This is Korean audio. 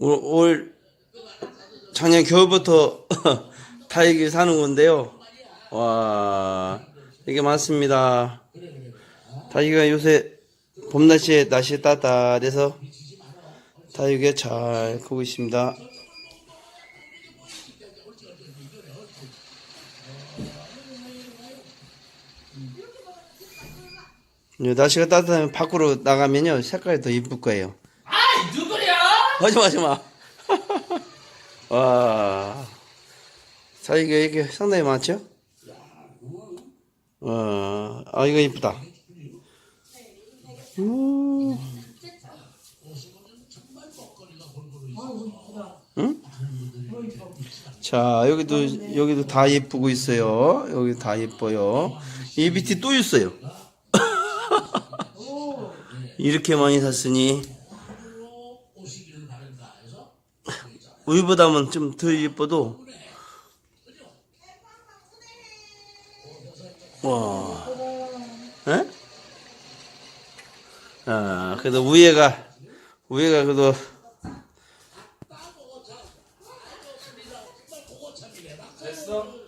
올, 올 작년 겨울부터 다육이 사는 건데요. 와, 이게 많습니다. 다육이가 요새 봄 날씨에 날씨 따뜻해서 다육이 잘 크고 있습니다. 예, 날씨가 따뜻하면 밖으로 나가면요 색깔이 더 이쁠 거예요. 아이 누구야? 하지마 하지마. 와, 다육이가 이게 상당히 많죠? 어, 아 이거 이쁘다. 자 여기도 여기도 다 예쁘고 있어요. 여기 다 예뻐요. 이 밑에 또 있어요. 이렇게 많이 샀으니 우유보다는 좀더 예뻐도 와, 에? 아, 그래도 우예가 우예가 그래도 됐어?